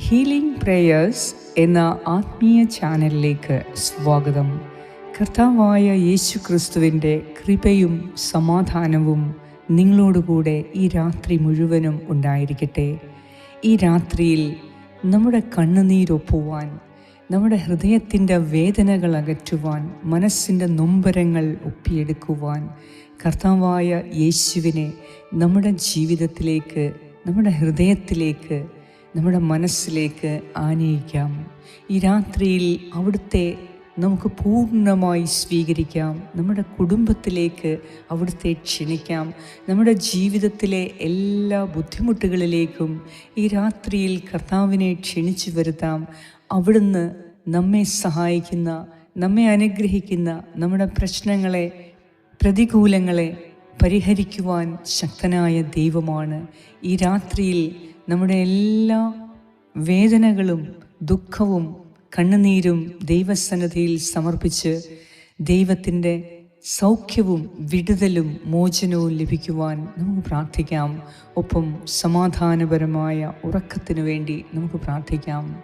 Healing prayers എന്ന ആത്മീയ ചാനലിലേക്ക് സ്വാഗതം. കർത്താവായ യേശു ക്രിസ്തുവിന്റെ കൃപയും സമാധാനവും നിങ്ങളോടുകൂടെ ഈ രാത്രി മുഴുവനും ഉണ്ടായിരിക്കട്ടെ. ഈ രാത്രിയിൽ നമ്മുടെ കണ്ണുനീരൊപ്പുവാൻ നമ്മുടെ ഹൃദയത്തിന്റെ വേദനകൾ അകറ്റുവാൻ മനസ്സിന്റെ നൊമ്പരങ്ങൾ ഒപ്പിയെടുക്കുവാൻ കർത്താവായ യേശുവിനെ നമ്മുടെ ജീവിതത്തിലേക്ക് നമ്മുടെ ഹൃദയത്തിലേക്ക് നമ്മുടെ മനസ്സിലേക്ക് ആനയിക്കാം. ഈ രാത്രിയിൽ അവിടുത്തെ നമുക്ക് പൂർണമായി സ്വീകരിക്കാം. നമ്മുടെ കുടുംബത്തിലേക്ക് അവിടുത്തെ ക്ഷണിക്കാം. നമ്മുടെ ജീവിതത്തിലെ എല്ലാ ബുദ്ധിമുട്ടുകളിലേക്കും ഈ രാത്രിയിൽ കർത്താവിനെ ക്ഷണിച്ചു വരുത്താം. അവിടുന്ന് നമ്മെ സഹായിക്കുന്ന നമ്മെ അനുഗ്രഹിക്കുന്ന നമ്മുടെ പ്രശ്നങ്ങളെ പ്രതികൂലങ്ങളെ പരിഹരിക്കുവാൻ ശക്തനായ ദൈവമാണ്. ഈ രാത്രിയിൽ നമ്മുടെ എല്ലാ വേദനകളും ദുഃഖവും കണ്ണുനീരും ദൈവസന്നദ്ധിയിൽ സമർപ്പിച്ച് ദൈവത്തിന്റെ സൗഖ്യവും വിടുതലും മോചനവും ലഭിക്കുവാൻ നമുക്ക് പ്രാർത്ഥിക്കാം. ഒപ്പം സമാധാനപരമായ ഉറക്കത്തിനു വേണ്ടി നമുക്ക് പ്രാർത്ഥിക്കാം.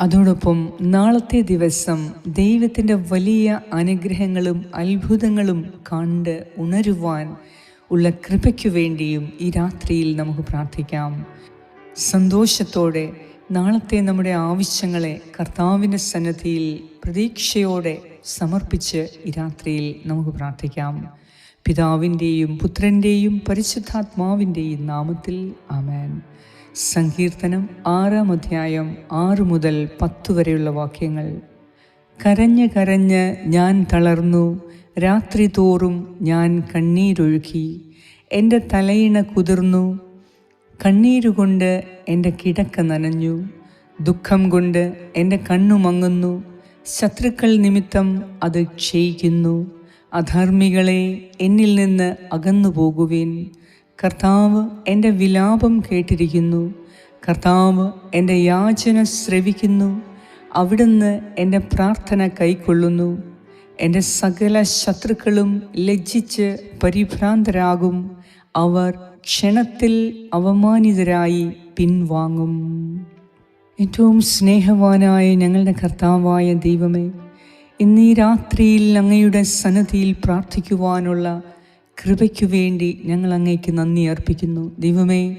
അതോടൊപ്പം നാളത്തെ ദിവസം ദൈവത്തിന്റെ വലിയ അനുഗ്രഹങ്ങളും അത്ഭുതങ്ങളും കണ്ട് ഉണരുവാൻ ഉള്ള കൃപയ്ക്കു വേണ്ടിയും ഈ രാത്രിയിൽ നമുക്ക് പ്രാർത്ഥിക്കാം. സന്തോഷത്തോടെ നാളത്തെ നമ്മുടെ ആവശ്യങ്ങളെ കർത്താവിന്റെ സന്നദ്ധിയിൽ പ്രതീക്ഷയോടെ സമർപ്പിച്ച് ഈ രാത്രിയിൽ നമുക്ക് പ്രാർത്ഥിക്കാം. പിതാവിന്റെയും പുത്രന്റെയും പരിശുദ്ധാത്മാവിന്റെയും നാമത്തിൽ ആമേൻ. സങ്കീർത്തനം ആറാം അധ്യായം ആറ് മുതൽ പത്ത് വരെയുള്ള വാക്യങ്ങൾ. കരഞ്ഞ് കരഞ്ഞ് ഞാൻ തളർന്നു രാത്രി തോറും ഞാൻ കണ്ണീരൊഴുക്കി എന്റെ തലയിണ കുതിർന്നു. കണ്ണീരുകൊണ്ട് എന്റെ കിടക്ക നനഞ്ഞു. ദുഃഖം കൊണ്ട് എന്റെ കണ്ണു മങ്ങുന്നു. ശത്രുക്കൾ നിമിത്തം അത് ക്ഷയിക്കുന്നു. അധർമ്മികളെ എന്നിൽ നിന്ന് അകന്നു പോകുവിൻ. കർത്താവ് എന്റെ വിലാപം കേട്ടിരിക്കുന്നു. കർത്താവ് എന്റെ യാചന ശ്രവിക്കുന്നു. അവിടുന്ന് എന്റെ പ്രാർത്ഥന കൈക്കൊള്ളുന്നു. എന്റെ സകല ശത്രുക്കളും ലജ്ജിച്ച് പരിഭ്രാന്തരാകും. അവർ ക്ഷണത്തിൽ അവമാനിതരായി പിൻവാങ്ങും. ഏറ്റവും സ്നേഹവാനായ ഞങ്ങളുടെ കർത്താവായ ദൈവമേ ഇന്നീ രാത്രിയിൽ അങ്ങയുടെ സന്നദ്ധിയിൽ പ്രാർത്ഥിക്കുവാനുള്ള കൃപയ്ക്കു വേണ്ടി ഞങ്ങൾ അങ്ങേക്ക് നന്ദി അർപ്പിക്കുന്നു. ദൈവമേ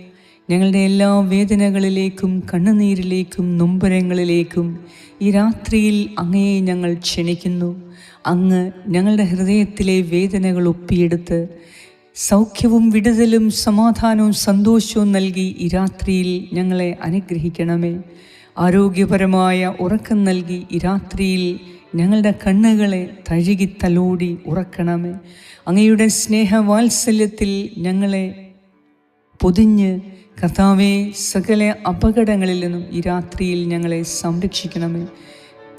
ഞങ്ങളുടെ എല്ലാ വേദനകളിലേക്കും കണ്ണുനീരിലേക്കും നൊമ്പരങ്ങളിലേക്കും ഈ രാത്രിയിൽ അങ്ങയെ ഞങ്ങൾ ക്ഷണിക്കുന്നു. അങ്ങ് ഞങ്ങളുടെ ഹൃദയത്തിലെ വേദനകൾ ഒപ്പിയെടുത്ത് സൗഖ്യവും വിടുതലും സമാധാനവും സന്തോഷവും നൽകി ഈ രാത്രിയിൽ ഞങ്ങളെ അനുഗ്രഹിക്കണമേ. ആരോഗ്യപരമായ ഉറക്കം നൽകി ഈ രാത്രിയിൽ ഞങ്ങളുടെ കണ്ണുകളെ തഴുകി തലോടി ഉറക്കണമേ. അങ്ങയുടെ സ്നേഹവാത്സല്യത്തിൽ ഞങ്ങളെ പൊതിഞ്ഞ് കർത്താവെ സകല അപകടങ്ങളിൽ നിന്നും ഈ രാത്രിയിൽ ഞങ്ങളെ സംരക്ഷിക്കണമേ.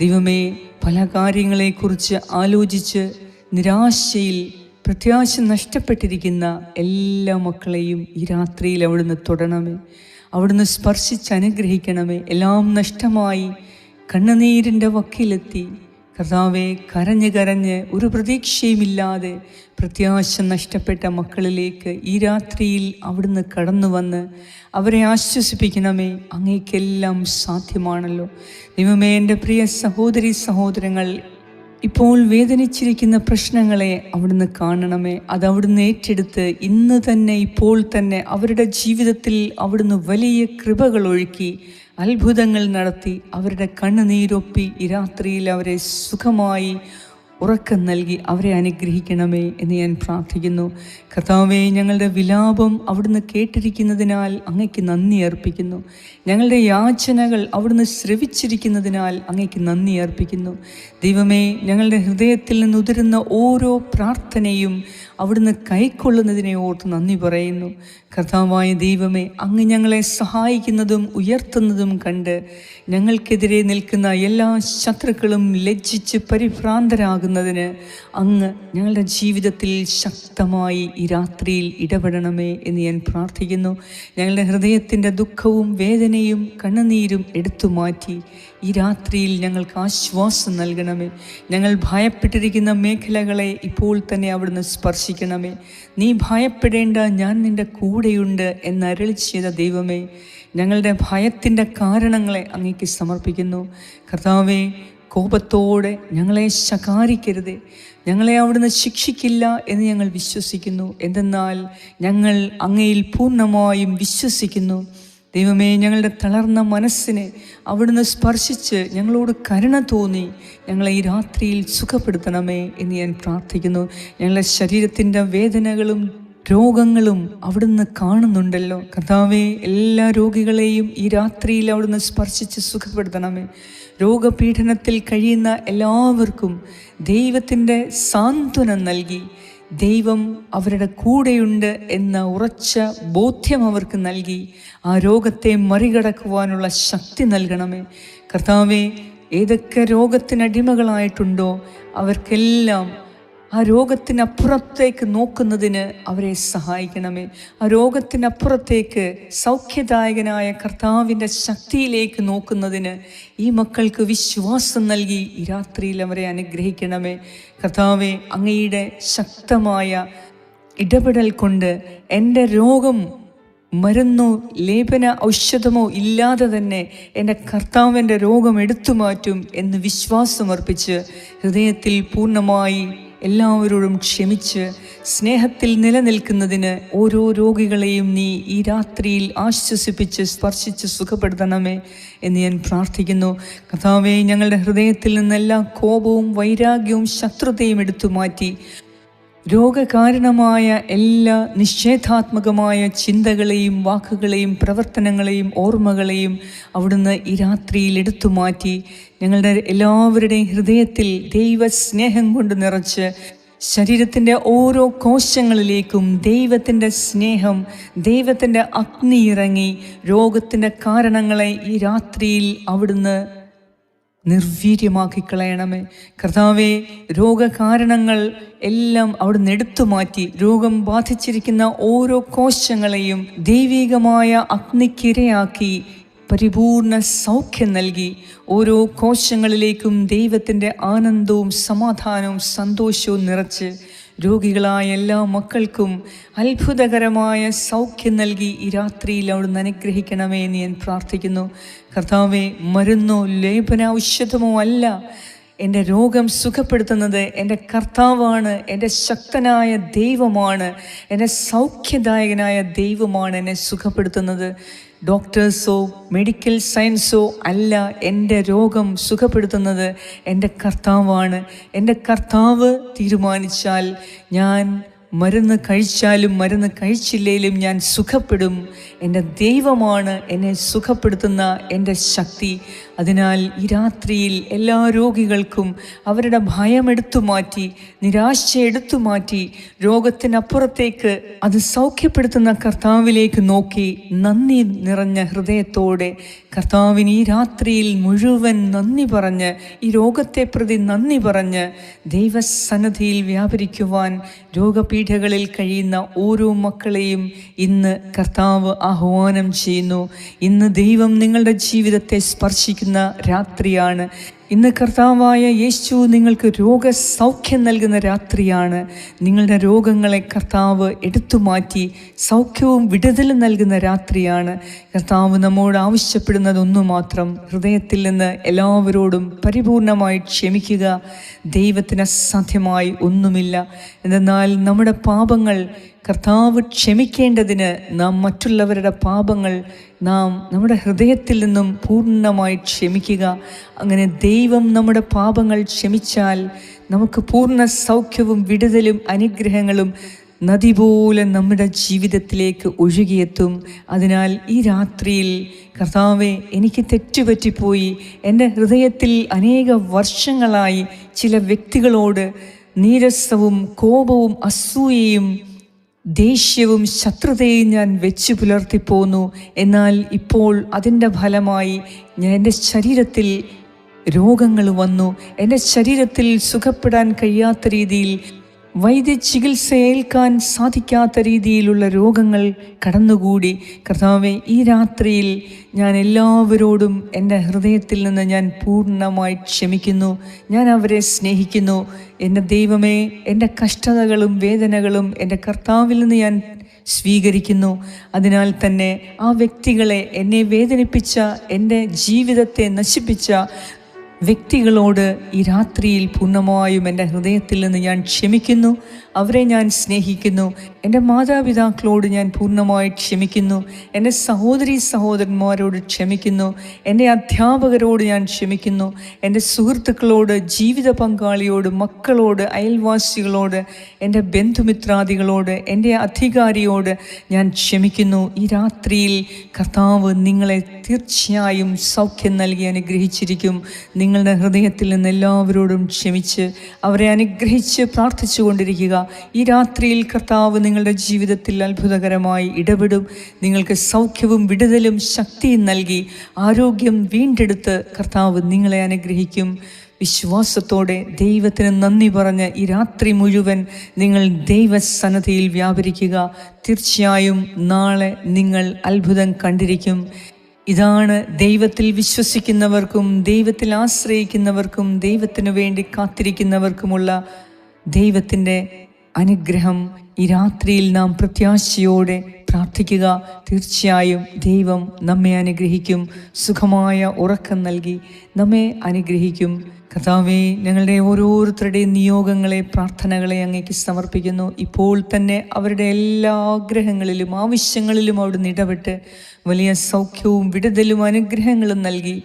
ദൈവമേ പല കാര്യങ്ങളെക്കുറിച്ച് ആലോചിച്ച് നിരാശയിൽ പ്രത്യാശ നഷ്ടപ്പെട്ടിരിക്കുന്ന എല്ലാ മക്കളെയും ഈ രാത്രിയിൽ അവിടുന്ന് തൊടണമേ. അവിടുന്ന് സ്പർശിച്ച് അനുഗ്രഹിക്കണമേ. എല്ലാം നഷ്ടമായി കണ്ണുനീരിന്റെ വക്കിലെത്തി. കർത്താവെ കരഞ്ഞ് കരഞ്ഞ് ഒരു പ്രതീക്ഷയുമില്ലാതെ പ്രത്യാശ നഷ്ടപ്പെട്ട മക്കളിലേക്ക് ഈ രാത്രിയിൽ അവിടുന്ന് കടന്നു വന്ന് അവരെ ആശ്വസിപ്പിക്കണമേ അങ്ങേക്കെല്ലാം സാധ്യമാണല്ലോ. ദൈവമേ എന്റെ പ്രിയ സഹോദരി സഹോദരങ്ങൾ ഇപ്പോൾ വേദനിച്ചിരിക്കുന്ന പ്രശ്നങ്ങളെ അവിടുന്ന് കാണണമേ. അത് അവിടുന്ന് ഏറ്റെടുത്ത് ഇന്ന് തന്നെ ഇപ്പോൾ തന്നെ അവരുടെ ജീവിതത്തിൽ അവിടുന്ന് വലിയ കൃപകൾ ഒഴുക്കി അത്ഭുതങ്ങൾ നടത്തി അവരുടെ കണ്ണുനീരൊപ്പി ഈ രാത്രിയിൽ അവരെ സുഖമായി ഉറക്കം നൽകി അവരെ അനുഗ്രഹിക്കണമേ എന്ന് ഞാൻ പ്രാർത്ഥിക്കുന്നു. കർത്താവെ ഞങ്ങളുടെ വിലാപം അവിടുന്ന് കേട്ടിരിക്കുന്നതിനാൽ അങ്ങയ്ക്ക് നന്ദി അർപ്പിക്കുന്നു. ഞങ്ങളുടെ യാചനകൾ അവിടുന്ന് ശ്രവിച്ചിരിക്കുന്നതിനാൽ അങ്ങയ്ക്ക് നന്ദി അർപ്പിക്കുന്നു. ദൈവമേ ഞങ്ങളുടെ ഹൃദയത്തിൽ നിന്ന് ഉതിരുന്ന ഓരോ പ്രാർത്ഥനയും അവിടുന്ന് കൈക്കൊള്ളുന്നതിനെ ഓർത്ത് നന്ദി പറയുന്നു. കർത്താവായ ദൈവമേ അങ്ങ് ഞങ്ങളെ സഹായിക്കുന്നതും ഉയർത്തുന്നതും കണ്ട് ഞങ്ങൾക്കെതിരെ നിൽക്കുന്ന എല്ലാ ശത്രുക്കളും ലജ്ജിച്ച് പരിഭ്രാന്തരാകുന്നതിന് അങ്ങ് ഞങ്ങളുടെ ജീവിതത്തിൽ ശക്തമായി ഈ രാത്രിയിൽ ഇടപെടണമേ എന്ന് ഞാൻ പ്രാർത്ഥിക്കുന്നു. ഞങ്ങളുടെ ഹൃദയത്തിന്റെ ദുഃഖവും വേദനയും കണ്ണുനീരും എടുത്തു മാറ്റി ഈ രാത്രിയിൽ ഞങ്ങൾക്ക് ആശ്വാസം നൽകണമേ. ഞങ്ങൾ ഭയപ്പെട്ടിരിക്കുന്ന മേഖലകളെ ഇപ്പോൾ തന്നെ അവിടുന്ന് സ്പർശിക്കണമേ നീ ഭയപ്പെടേണ്ട ഞാൻ നിന്റെ കൂടെയുണ്ട് എന്ന് അരളി ചെയ്ത ദൈവമേ ഞങ്ങളുടെ ഭയത്തിന്റെ കാരണങ്ങളെ അങ്ങേക്ക് സമർപ്പിക്കുന്നു. കർത്താവേ കോപത്തോടെ ഞങ്ങളെ ശകാരിക്കരുത്. ഞങ്ങളെ അവിടുന്ന് ശിക്ഷിക്കില്ല എന്ന് ഞങ്ങൾ വിശ്വസിക്കുന്നു. എന്തെന്നാൽ ഞങ്ങൾ അങ്ങയിൽ പൂർണമായും വിശ്വസിക്കുന്നു. ദൈവമേ ഞങ്ങളുടെ തളർന്ന മനസ്സിനെ അവിടുന്ന് സ്പർശിച്ച് ഞങ്ങളോട് കരുണ തോന്നി. ഞങ്ങളെ ഈ രാത്രിയിൽ സുഖപ്പെടുത്തണമേ എന്ന് ഞാൻ പ്രാർത്ഥിക്കുന്നു. ഞങ്ങളുടെ ശരീരത്തിന്റെ വേദനകളും രോഗങ്ങളും അവിടുന്ന് കാണുന്നുണ്ടല്ലോ. കർത്താവെ എല്ലാ രോഗികളെയും ഈ രാത്രിയിൽ അവിടുന്ന് സ്പർശിച്ച് സുഖപ്പെടുത്തണമേ. രോഗപീഡനത്തിൽ കഴിയുന്ന എല്ലാവർക്കും ദൈവത്തിന്റെ സാന്ത്വനം നൽകി. ദൈവം അവരുടെ കൂടെയുണ്ട് എന്ന ഉറച്ച ബോധ്യം അവർക്ക് നൽകി. ആ രോഗത്തെ മറികടക്കുവാനുള്ള ശക്തി നൽകണമേ. കർത്താവെ ഏതൊക്കെ രോഗത്തിനടിമകളായിട്ടുണ്ടോ അവർക്കെല്ലാം ആ രോഗത്തിനപ്പുറത്തേക്ക് നോക്കുന്നതിന് അവരെ സഹായിക്കണമേ. ആ രോഗത്തിനപ്പുറത്തേക്ക് സൗഖ്യദായകനായ കർത്താവിന്റെ ശക്തിയിലേക്ക് നോക്കുന്നതിന് ഈ മക്കൾക്ക് വിശ്വാസം നൽകി ഈ രാത്രിയിൽ അവരെ അനുഗ്രഹിക്കണമേ. കർത്താവെ അങ്ങയുടെ ശക്തമായ ഇടപെടൽ കൊണ്ട് എന്റെ രോഗം മരുന്നോ ലേപന ഔഷധമോ ഇല്ലാതെ തന്നെ എന്റെ കർത്താവിന്റെ രോഗം എടുത്തു മാറ്റും എന്ന് വിശ്വാസമർപ്പിച്ച് ഹൃദയത്തിൽ പൂർണമായി എല്ലാവരോടും ക്ഷമിച്ച് സ്നേഹത്തിൽ നിലനിൽക്കുന്നതിന് ഓരോ രോഗികളെയും നീ ഈ രാത്രിയിൽ ആശ്വസിപ്പിച്ച് സ്പർശിച്ച് സുഖപ്പെടുത്തണമേ എന്ന് ഞാൻ പ്രാർത്ഥിക്കുന്നു. കഥാവേ ഞങ്ങളുടെ ഹൃദയത്തിൽ നിന്നെല്ലാ കോപവും വൈരാഗ്യവും ശത്രുതയും എടുത്തു മാറ്റി രോഗകാരണമായ എല്ലാ നിഷേധാത്മകമായ ചിന്തകളെയും വാക്കുകളെയും പ്രവർത്തനങ്ങളെയും ഓർമ്മകളെയും അവിടുന്ന് ഈ രാത്രിയിൽ എടുത്തു മാറ്റി ഞങ്ങളുടെ എല്ലാവരുടെയും ഹൃദയത്തിൽ ദൈവസ്നേഹം കൊണ്ട് നിറച്ച് ശരീരത്തിന്റെ ഓരോ കോശങ്ങളിലേക്കും ദൈവത്തിന്റെ സ്നേഹം ദൈവത്തിന്റെ അഗ്നി ഇറങ്ങി രോഗത്തിന്റെ കാരണങ്ങളെ ഈ രാത്രിയിൽ അവിടുന്ന് നിർവീര്യമാക്കി കളയണമേ കർത്താവെ രോഗകാരണങ്ങൾ എല്ലാം അവിടുന്ന് എടുത്തു മാറ്റി രോഗം ബാധിച്ചിരിക്കുന്ന ഓരോ കോശങ്ങളെയും ദൈവികമായ അഗ്നിക്കിരയാക്കി പരിപൂർണ സൗഖ്യം നൽകി. ഓരോ കോശങ്ങളിലേക്കും ദൈവത്തിന്റെ ആനന്ദവും സമാധാനവും സന്തോഷവും നിറച്ച് രോഗികളായ എല്ലാ മക്കൾക്കും അത്ഭുതകരമായ സൗഖ്യം നൽകി ഈ രാത്രിയിൽ അവിടുന്ന് അനുഗ്രഹിക്കണമേ എന്ന് ഞാൻ പ്രാർത്ഥിക്കുന്നു. കർത്താവെ മരുന്നോ ഔഷധമോ അല്ല. എന്റെ രോഗം സുഖപ്പെടുത്തുന്നത് എന്റെ കർത്താവാണ് എന്റെ ശക്തനായ ദൈവമാണ് എന്റെ സൗഖ്യദായകനായ ദൈവമാണ് എന്നെ സുഖപ്പെടുത്തുന്നത്. ഡോക്ടേഴ്സോ മെഡിക്കൽ സയൻസോ അല്ല എന്റെ രോഗം സുഖപ്പെടുത്തുന്നത്. എന്റെ കർത്താവാണ്. എന്റെ കർത്താവ് തീരുമാനിച്ചാൽ ഞാൻ മരുന്ന് കഴിച്ചാലും മരുന്ന് കഴിച്ചില്ലെങ്കിലും ഞാൻ സുഖപ്പെടും. എന്റെ ദൈവമാണ് എന്നെ സുഖപ്പെടുത്തുന്ന എന്റെ ശക്തി. അതിനാൽ ഈ രാത്രിയിൽ എല്ലാ രോഗികൾക്കും അവരുടെ ഭയം എടുത്തു മാറ്റി നിരാശ എടുത്തു മാറ്റി രോഗത്തിനപ്പുറത്തേക്ക് അത് സൗഖ്യപ്പെടുത്തുന്ന കർത്താവിലേക്ക് നോക്കി നന്ദി നിറഞ്ഞ ഹൃദയത്തോടെ കർത്താവിന് ഈ രാത്രിയിൽ മുഴുവൻ നന്ദി പറഞ്ഞ് ഈ രോഗത്തെ പ്രതി നന്ദി പറഞ്ഞ് ദൈവസന്നദ്ധിയിൽ വ്യാപരിക്കുവാൻ രോഗപീഠകളിൽ കഴിയുന്ന ഓരോ മക്കളെയും ഇന്ന് കർത്താവ് ആഹ്വാനം ചെയ്യുന്നു. ഇന്ന് ദൈവം നിങ്ങളുടെ ജീവിതത്തെ സ്പർശിക്കുന്ന. രാത്രിയാണ്. ഇന്ന് കർത്താവായ യേശു നിങ്ങൾക്ക് രോഗസൗഖ്യം നൽകുന്ന രാത്രിയാണ്. നിങ്ങളുടെ രോഗങ്ങളെ കർത്താവ് എടുത്തു മാറ്റി സൗഖ്യവും വിടുതലും നൽകുന്ന രാത്രിയാണ്. കർത്താവ് നമ്മോട് ആവശ്യപ്പെടുന്നത് ഒന്നു മാത്രം ഹൃദയത്തിൽ നിന്ന് എല്ലാവരോടും പരിപൂർണമായി ക്ഷമിക്കുക. ദൈവത്തിന് അസാധ്യമായി ഒന്നുമില്ല. എന്നാൽ നമ്മുടെ പാപങ്ങൾ കർത്താവ് ക്ഷമിക്കേണ്ടതിന് നാം മറ്റുള്ളവരുടെ പാപങ്ങൾ നാം നമ്മുടെ ഹൃദയത്തിൽ നിന്നും പൂർണമായി ക്ഷമിക്കുക. അങ്ങനെ ദൈവം നമ്മുടെ പാപങ്ങൾ ക്ഷമിച്ചാൽ നമുക്ക് പൂർണ സൗഖ്യവും വിടുതലും അനുഗ്രഹങ്ങളും നദി പോലെ നമ്മുടെ ജീവിതത്തിലേക്ക് ഒഴുകിയെത്തും. അതിനാൽ ഈ രാത്രിയിൽ കർത്താവെ എനിക്ക് തെറ്റുപറ്റിപ്പോയി. എന്റെ ഹൃദയത്തിൽ അനേക വർഷങ്ങളായി ചില വ്യക്തികളോട് നീരസവും കോപവും അസൂയയും ദേഷ്യവും ശത്രുതയും ഞാൻ വെച്ചു പുലർത്തിപ്പോന്നു. എന്നാൽ ഇപ്പോൾ അതിന്റെ ഫലമായി ഞാൻ എന്റെ ശരീരത്തിൽ രോഗങ്ങൾ വന്നു. എന്റെ ശരീരത്തിൽ സുഖപ്പെടാൻ കഴിയാത്ത രീതിയിൽ വൈദ്യ ചികിത്സ ഏൽക്കാൻ സാധിക്കാത്ത രീതിയിലുള്ള രോഗങ്ങൾ കടന്നുകൂടി. കർത്താവെ ഈ രാത്രിയിൽ ഞാൻ എല്ലാവരോടും എന്റെ ഹൃദയത്തിൽ നിന്ന് ഞാൻ പൂർണമായി ക്ഷമിക്കുന്നു. ഞാൻ അവരെ സ്നേഹിക്കുന്നു. എന്റെ ദൈവമേ എന്റെ കഷ്ടതകളും വേദനകളും എന്റെ കർത്താവിൽ നിന്ന് ഞാൻ സ്വീകരിക്കുന്നു. അതിനാൽ തന്നെ ആ വ്യക്തികളെ എന്നെ വേദനിപ്പിച്ച എന്റെ ജീവിതത്തെ നശിപ്പിച്ച വ്യക്തികളോട് ഈ രാത്രിയിൽ പൂർണമായും എന്റെ ഹൃദയത്തിൽ നിന്ന് ഞാൻ ക്ഷമിക്കുന്നു. അവരെ ഞാൻ സ്നേഹിക്കുന്നു. എന്റെ മാതാപിതാക്കളോട് ഞാൻ പൂർണമായി ക്ഷമിക്കുന്നു. എന്റെ സഹോദരി സഹോദരന്മാരോട് ക്ഷമിക്കുന്നു. എന്റെ അധ്യാപകരോട് ഞാൻ ക്ഷമിക്കുന്നു. എന്റെ സുഹൃത്തുക്കളോട് ജീവിത പങ്കാളിയോട് മക്കളോട് അയൽവാസികളോട് എന്റെ ബന്ധുമിത്രാദികളോട് എന്റെ അധികാരിയോട് ഞാൻ ക്ഷമിക്കുന്നു. ഈ രാത്രിയിൽ കർത്താവ് നിങ്ങളെ തീർച്ചയായും സൗഖ്യം നൽകി അനുഗ്രഹിച്ചിരിക്കും. നിങ്ങളുടെ ഹൃദയത്തിൽ നിന്ന് എല്ലാവരോടും ക്ഷമിച്ച് അവരെ അനുഗ്രഹിച്ച് പ്രാർത്ഥിച്ചു കൊണ്ടിരിക്കുക ഈ രാത്രിയിൽ കർത്താവ് നിങ്ങളുടെ ജീവിതത്തിൽ അത്ഭുതകരമായി ഇടപെടും. നിങ്ങൾക്ക് സൗഖ്യവും വിടുതലും ശക്തിയും നൽകി ആരോഗ്യം വീണ്ടെടുത്ത് കർത്താവ് നിങ്ങളെ അനുഗ്രഹിക്കും. വിശ്വാസത്തോടെ ദൈവത്തിന് നന്ദി പറഞ്ഞ് ഈ രാത്രി മുഴുവൻ നിങ്ങൾ ദൈവസന്നദ്ധയിൽ വ്യാപരിക്കുക. തീർച്ചയായും നാളെ നിങ്ങൾ അത്ഭുതം കണ്ടിരിക്കും. ഇതാണ് ദൈവത്തിൽ വിശ്വസിക്കുന്നവർക്കും ദൈവത്തിൽ ആശ്രയിക്കുന്നവർക്കും ദൈവത്തിനു വേണ്ടി കാത്തിരിക്കുന്നവർക്കുമുള്ള ദൈവത്തിന്റെ അനുഗ്രഹം ഈ രാത്രിയിൽ നാം പ്രത്യാശയോടെ പ്രാർത്ഥിക്കുക. തീർച്ചയായും ദൈവം നമ്മെ അനുഗ്രഹിക്കും. സുഖമായ ഉറക്കം നൽകി നമ്മെ അനുഗ്രഹിക്കും. കഥാവേ ഞങ്ങളുടെ ഓരോരുത്തരുടെയും നിയോഗങ്ങളെ പ്രാർത്ഥനകളെ അങ്ങേക്ക് സമർപ്പിക്കുന്നു. ഇപ്പോൾ തന്നെ അവരുടെ എല്ലാ ആഗ്രഹങ്ങളിലും ആവശ്യങ്ങളിലും അവിടുന്ന് ഇടപെട്ട് വലിയ സൗഖ്യവും വിടുതലും അനുഗ്രഹങ്ങളും നൽകി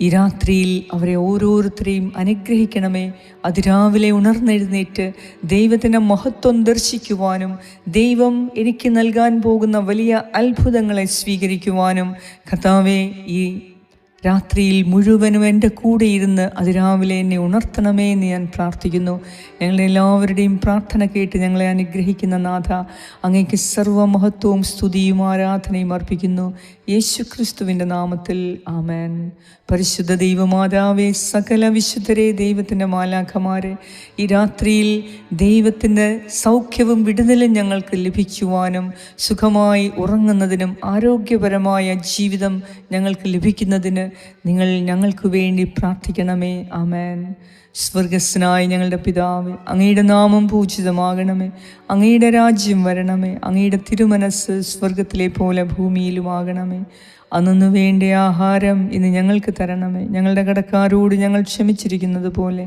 ഈ രാത്രിയിൽ അവരെ ഓരോരുത്തരെയും അനുഗ്രഹിക്കണമേ. അതിരാവിലെ ഉണർന്നെഴുന്നേറ്റ് ദൈവത്തിന്റെ മഹത്വം ദർശിക്കുവാനും ദൈവം എനിക്ക് നൽകാൻ പോകുന്ന വലിയ അത്ഭുതങ്ങളെ സ്വീകരിക്കുവാനും കഥാവേ ഈ രാത്രിയിൽ മുഴുവനും എന്റെ കൂടെ ഇരുന്ന് അതിരാവിലെ എന്നെ ഉണർത്തണമേ എന്ന് ഞാൻ പ്രാർത്ഥിക്കുന്നു. ഞങ്ങളെ എല്ലാവരുടെയും പ്രാർത്ഥന കേട്ട് ഞങ്ങളെ അനുഗ്രഹിക്കുന്ന നാഥ അങ്ങേക്ക് സർവമഹത്വവും സ്തുതിയും ആരാധനയും അർപ്പിക്കുന്നു. യേശു ക്രിസ്തുവിന്റെ നാമത്തിൽ ആമേൻ. പരിശുദ്ധ ദൈവമാതാവേ സകല വിശുദ്ധരെ ദൈവത്തിന്റെ മാലാഖമാരെ ഈ രാത്രിയിൽ ദൈവത്തിന്റെ സൗഖ്യവും വിടുതലും ഞങ്ങൾക്ക് ലഭിക്കുവാനും സുഖമായി ഉറങ്ങുന്നതിനും ആരോഗ്യപരമായ ജീവിതം ഞങ്ങൾക്ക് ലഭിക്കുന്നതിന് നിങ്ങൾ ഞങ്ങൾക്ക് വേണ്ടി പ്രാർത്ഥിക്കണമേ. ആമേൻ. സ്വർഗസ്നായ ഞങ്ങളുടെ പിതാവ് അങ്ങയുടെ നാമം പൂജിതമാകണമേ. അങ്ങയുടെ രാജ്യം വരണമേ. അങ്ങയുടെ തിരുമനസ് സ്വർഗത്തിലെ പോലെ ഭൂമിയിലുമാകണമേ. അന്നു വേണ്ട ആഹാരം ഇന്ന് ഞങ്ങൾക്ക് തരണമേ. ഞങ്ങളുടെ കടക്കാരോട് ഞങ്ങൾ ക്ഷമിച്ചിരിക്കുന്നത് പോലെ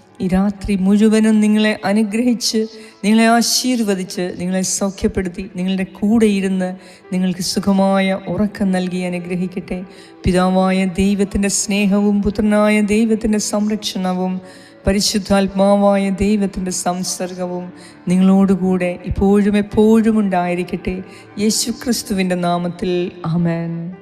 ഈ രാത്രി മുഴുവനും നിങ്ങളെ അനുഗ്രഹിച്ച് നിങ്ങളെ ആശീർവദിച്ച് നിങ്ങളെ സൗഖ്യപ്പെടുത്തി നിങ്ങളുടെ കൂടെ ഇരുന്ന് നിങ്ങൾക്ക് സുഖമായ ഉറക്കം നൽകി അനുഗ്രഹിക്കട്ടെ. പിതാവായ ദൈവത്തിന്റെ സ്നേഹവും പുത്രനായ ദൈവത്തിന്റെ സംരക്ഷണവും പരിശുദ്ധാത്മാവായ ദൈവത്തിന്റെ സംസർഗവും നിങ്ങളോടുകൂടെ ഇപ്പോഴും എപ്പോഴും ഉണ്ടായിരിക്കട്ടെ. യേശു ക്രിസ്തുവിന്റെ നാമത്തിൽ ആമേൻ.